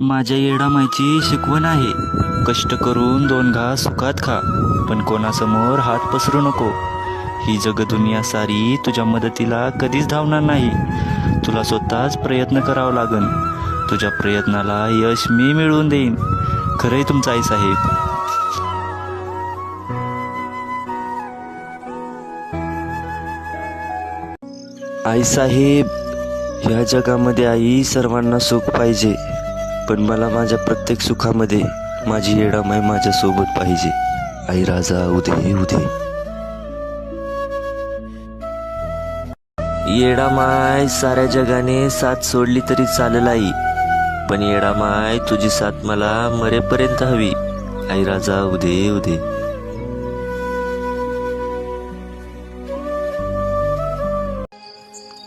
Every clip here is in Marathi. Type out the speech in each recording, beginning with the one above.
माझ्या येडामायची शिकवण आहे. कष्ट करून दोन घा सुखात खा पण कोणासमोर हात पसरू नको. ही जगदुनिया सारी तुझ्या मदतीला कधीच धावणार नाही. तुला स्वतःच प्रयत्न करावा लागन. तुझ्या प्रयत्नाला यश मी मिळवून देईन. खरंय तुमचं आई साहेब. आई साहेब ह्या जगामध्ये आई सर्वांना सुख पाहिजे. पण मला माझ्या प्रत्येक सुखामध्ये माझी येडामाई माझ्यासोबत पाहिजे. आई राजा उदे उदे. येडामाय साऱ्या जगाने साथ सोडली तरी चालेल आई. पण येडामाय तुझी साथ मला मरेपर्यंत हवी. आई राजा उदे उदे.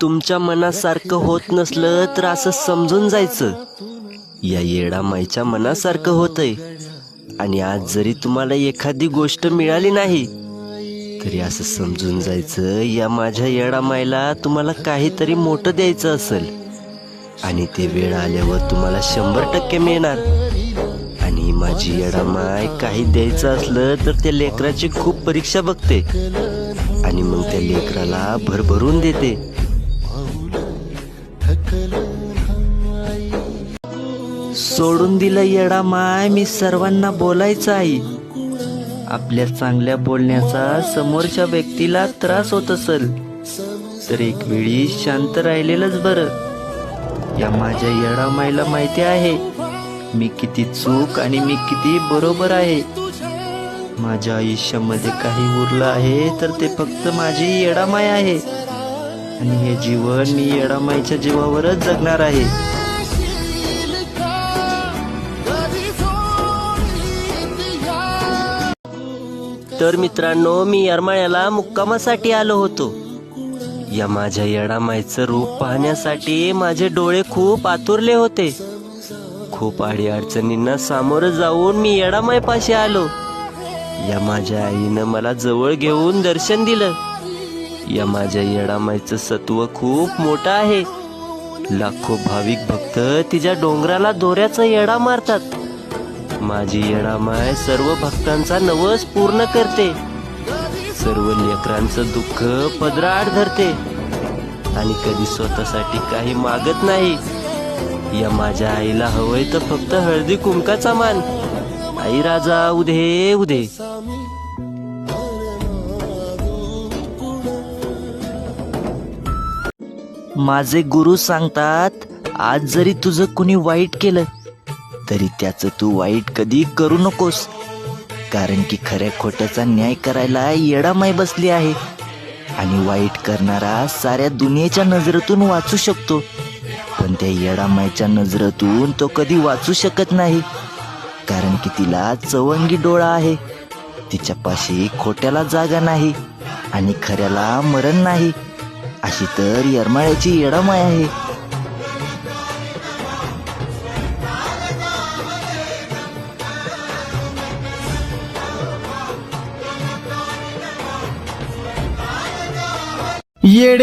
तुमच्या मनासारखं होत नसलं तर असं समजून जायचं. या येडा माईच्या मनासारखं होतंय. आणि आज जरी तुम्हाला एखादी गोष्ट मिळाली नाही तरी असं समजून जायचं या माझ्या येडामाईला तुम्हाला काहीतरी मोठं द्यायचं असेल. आणि ते वेळ आल्यावर तुम्हाला शंभर टक्के मिळणार. आणि माझी येडा माय काही द्यायचं असलं तर त्या लेकराची खूप परीक्षा बघते. आणि मग त्या लेकराला भरभरून देते. सोडून दिलं येडा माय मी सर्वांना बोलायचं आहे आपल्या चांगल्या बोलण्याचा समोरच्या व्यक्तीला त्रास होत असेल तर एक वेळी शांत राहिलेलंच बरं. या माझ्या येडा मायला माहिती आहे मी किती चूक आणि मी किती बरोबर आहे. माझ्या आयुष्यामध्ये काही उरलं आहे तर ते फक्त माझी येडामाय आहे. आणि हे जीवन मी येडामाईच्या जीवावरच जगणार आहे. तर मित्रांनो मी यरमाळ्याला मुक्कामासाठी आलो होतो. या माझ्या येडामाईचं रूप पाहण्यासाठी माझे डोळे खूप आतुरले होते. खूप आडी अडचणींना सामोरं जाऊन मी येडामाईपाशी आलो. या माझ्या आईनं मला जवळ घेऊन दर्शन दिलं. या माझ्या येडामाईचं सत्व खूप मोठं आहे. लाखो भाविक भक्त तिच्या डोंगराला दोऱ्याचा येडा मारतात. माझी येणामाय सर्व भक्तांचा नवस पूर्ण करते. सर्व लेकरांचं दुःख पदराड धरते. आणि कधी स्वतःसाठी काही मागत नाही. या माझ्या आईला हवंय तर फक्त हळदी कुंकाचा मान. आई राजा उदे उदे माझे गुरु सांगतात आज जरी तुझं कुणी वाईट केलं तरी त्याचं तू वाईट कधी करू नकोस. कारण की खऱ्या खोट्याचा न्याय करायला येडामाय बसली आहे. आणि वाईट करणारा साऱ्या दुनियेच्या नजरेतून वाचू शकतो. पण त्या येडामाईच्या नजरेतून तो कधी वाचू शकत नाही. कारण की तिला चवंगी डोळा आहे. तिच्यापाशी खोट्याला जागा नाही. आणि खऱ्याला मरण नाही. अशी तर येरमाळ्याची येडामाय आहे.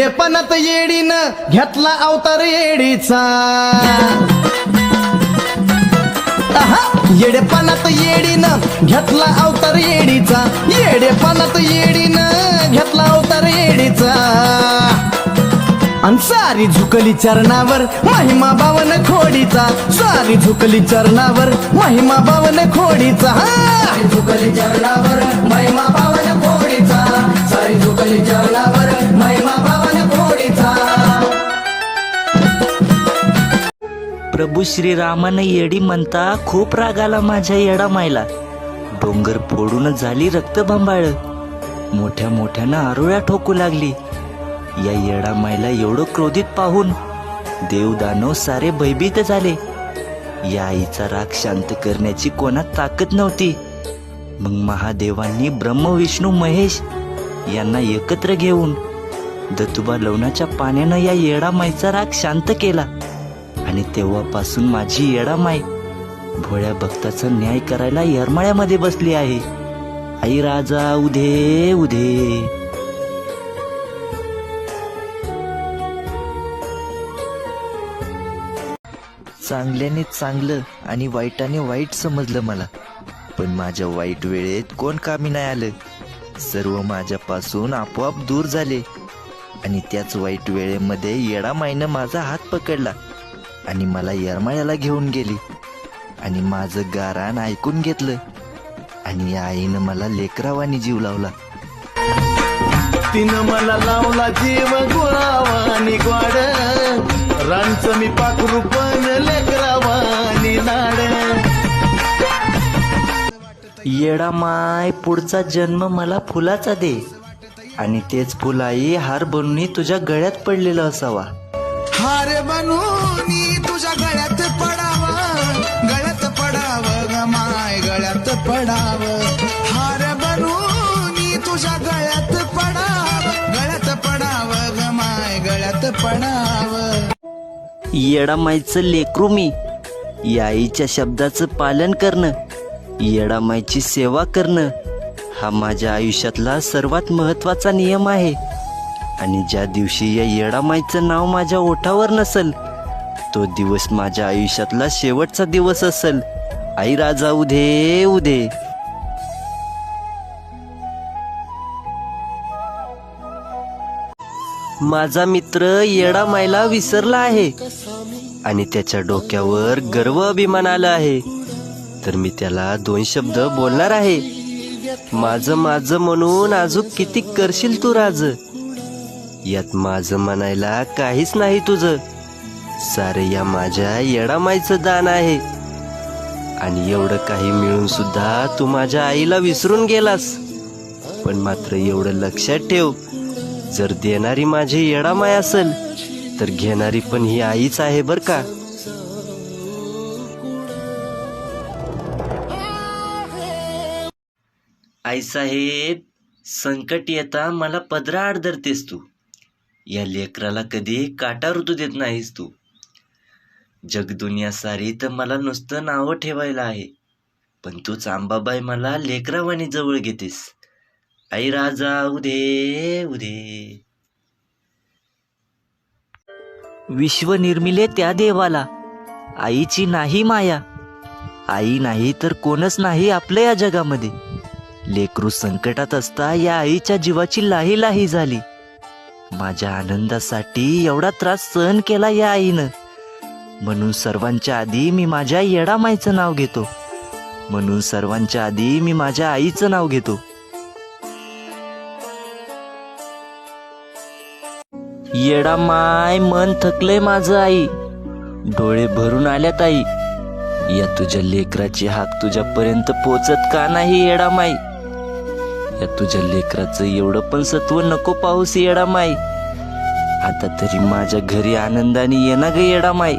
येडेपणात येडीनं घेतला अवतार येडीचा. येडेपणात येडीनं घेतला अवतार येडीचा. येडेपणात येडीनं घेतला अवतार येडीचा. अन सारी झुकली चरणावर महिमा बावन खोडीचा. सारी झुकली चरणावर महिमा बावन खोडीचा. झुकली चरणावर महिमा बावन खोडीचा. सारी झुकली चरणावर महिमा प्रभू श्रीरामानं येडी म्हणता खूप राग आला माझ्या येडा मायला. डोंगर फोडून झाली रक्त मोठ्या मोठ्यानं आरोळ्या ठोकू लागली. या येडा मायला एवढं क्रोधित पाहून देवदानव सारे भयभीत झाले. या आईचा राग शांत करण्याची कोणात ताकद नव्हती. मग महादेवांनी ब्रह्मविष्णू महेश यांना एकत्र घेऊन दत्तुबा लवणाच्या पाण्यानं या येडा मायचा राग शांत केला. आणि तेव्हापासून माझी येडामाई भोळ्या भक्ताचा न्याय करायला येरमाळ्यामध्ये बसली आहे. आई राजा उधे उधे. चांगल्याने चांगलं आणि वाईटाने वाईट समजलं मला. पण माझ्या वाईट वेळेत कोण कामी नाही आलं. सर्व माझ्यापासून आपोआप दूर झाले. आणि त्याच वाईट वेळेमध्ये येडामाईनं माझा हात पकडला. आणि मला येरमाळ्याला घेऊन गेली. आणि माझं गारान ऐकून घेतलं. आणि आईनं मला लेकरावानी जीव लावला. तिनं मला लावला जीव गुळावानी ग्वाड. रांचं मी पाखरू पण लेकरावानी लाड येडा माय पुढचा जन्म मला फुलाचा दे. आणि तेच फुलाई हार बनून तुझ्या गळ्यात पडलेलं असावा. हार बनून तुझ्या गळ्यात पडाव गळ्यात पडाव ग माय गळ्यात पडाव. हार बनून तुझ्या गळ्यात पडाव गळ्यात पडाव ग माय गळ्यात पडाव. येडामाईचं लेकरू मी याईच्या शब्दाचं पालन करणं येडामाईची सेवा करणं हा माझ्या आयुष्यातला सर्वात महत्त्वाचा नियम आहे. आणि ज्या दिवशी या येडामाईचं नाव माझ्या ओठावर नसल तो दिवस माझ्या आयुष्यातला शेवटचा दिवस असल. आई राजा उदे उदे. माझा मित्र येडामाईला विसरला आहे आणि त्याच्या डोक्यावर गर्व अभिमान आला आहे. तर मी त्याला दोन शब्द बोलणार आहे. माझं माझं म्हणून अजून किती करशील तू राज? यात माझं म्हणायला काहीच नाही तुझं. सारे या माझ्या येडामाईचं दान आहे. आणि एवढं काही मिळून सुद्धा तू माझ्या आईला विसरून गेलास. पण मात्र एवढं लक्षात ठेव जर देणारी माझी येडामाय असेल तर घेणारी पण ही आईच आहे बर का? आई साहेब संकट येता मला पदरा आड धरतेस तू. या लेकराला कधी काटा ऋतू देत नाहीस तू. जगदुनिया सारी तर मला नुसतं नावं ठेवायला आहे. पण तूच आंबाबाई मला लेकरावानी जवळ घेतेस. आई राजा उदे उदे. विश्व निर्मिले त्या देवाला. आईची नाही माया. आई नाही तर कोणच नाही आपल्या या जगामध्ये. लेकरू संकटात असता या आईच्या जीवाची लाही लाही झाली. माझ्या आनंदासाठी एवढा त्रास सहन केला या आईनं. म्हणून सर्वांच्या आधी मी माझ्या येडामाईचं नाव घेतो. म्हणून सर्वांच्या आधी मी माझ्या आईचं नाव घेतो. येडा माय मन थकलंय माझं आई. डोळे भरून आल्यात आई. या तुझ्या लेकराची हाक तुझ्यापर्यंत पोचत का नाही येडा माई या तुझ्या लेकराचं एवढं पण सत्व नको पाऊस येडा माय आता तरी माझ्या घरी आनंदाने ये ना ग येडा माय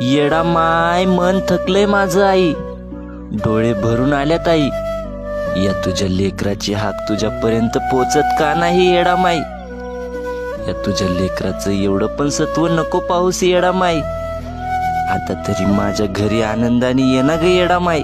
येडा माय मन थकलंय माझं आई. डोळे भरून आल्यात आई. या तुझ्या लेकराची हाक तुझ्यापर्यंत पोचत का नाही येडा माई या तुझ्या लेकराचं एवढं पण सत्व नको पाऊस येडा माय आता तरी माझ्या घरी आनंदाने ये ना ग येडा माय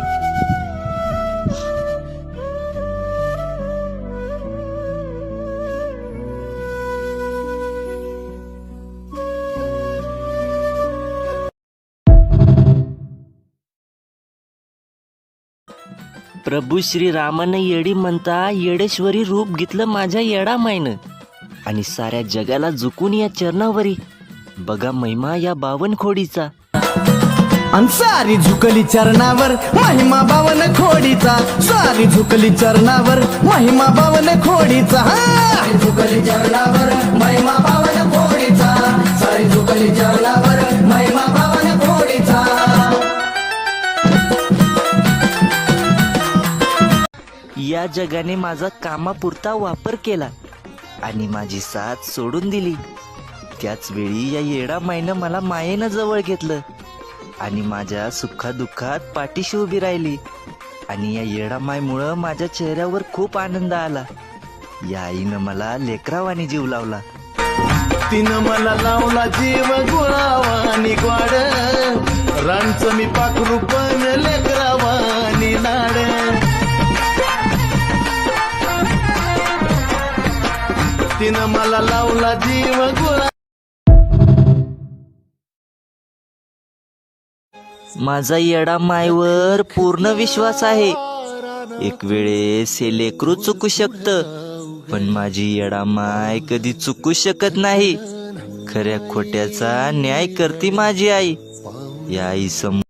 प्रभू श्रीरामानं येडी म्हणता येडेश्वरी रूप घेतलं माझ्या येडा मायनं आणि साऱ्या जगाला झुकून या चरणावरी. बघा महिमा या बावन खोडीचा आणि सारी झुकली चरणावर महिमा बावन खोडीचा सारी झुकली चरणावर महिमा बावन खोडीचा हा झुकली चरणावर महिमा बावन खोडीचा सारी झुकली चरणावर महिमा बावन खोडीचा या जगाने माझा कामापुरता वापर केला. आणि माझी साथ सोडून दिली. त्याच वेळी या येडा माईनं मला मायेनं जवळ घेतलं. आणि माझ्या सुखादुःखात पाठीशी उभी राहिली. आणि या येडा मायमुळं माझ्या चेहऱ्यावर खूप आनंद आला. या आईनं मला लेकरावानी जीव लावला. तिनं मला लावला जीव गुळावानी ग्वाड. रांचं मी पाखरू पण लेकरावानी नाड. तिनं मला लावला जीव गुळा. माझा येडा मायवर पूर्ण विश्वास आहे. एक वेळेस हे लेकरू चुकू शकत पण माझी येडा माय कधी चुकू शकत नाही. खऱ्या खोट्याचा न्याय करती माझी आई. या आई सम